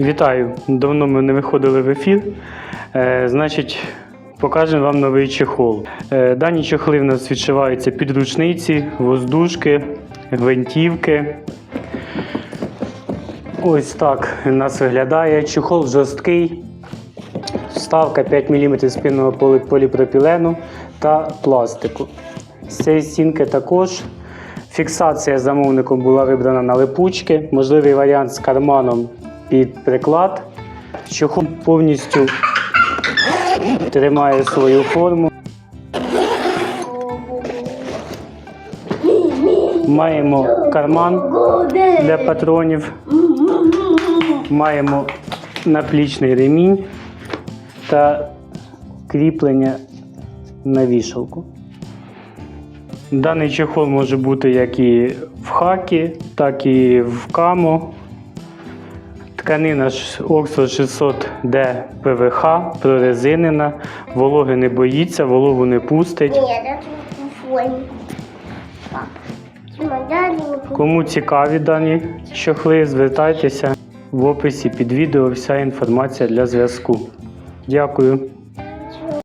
Вітаю! Давно ми не виходили в ефір. Е, значить, покажемо вам новий чехол. Е, дані чехли в нас відшиваються під рушниці, воздушки, гвинтівки. Ось так у нас виглядає. Чехол жорсткий. Вставка 5 мм спинного полі- поліпропілену та пластику. З цієї стінки також фіксація замовником була вибрана на липучки. Можливий варіант з карманом під приклад. Чохол повністю тримає свою форму. Маємо карман для патронів. Маємо наплічний ремінь та кріплення на вішалку. Даний чехол може бути як і в хакі, так і в камо. Тканина Oxford 600D ПВХ, прорезинена, вологи не боїться, вологу не пустить. Кому цікаві дані щохли, звертайтеся в описі під відео вся інформація для зв'язку. Дякую.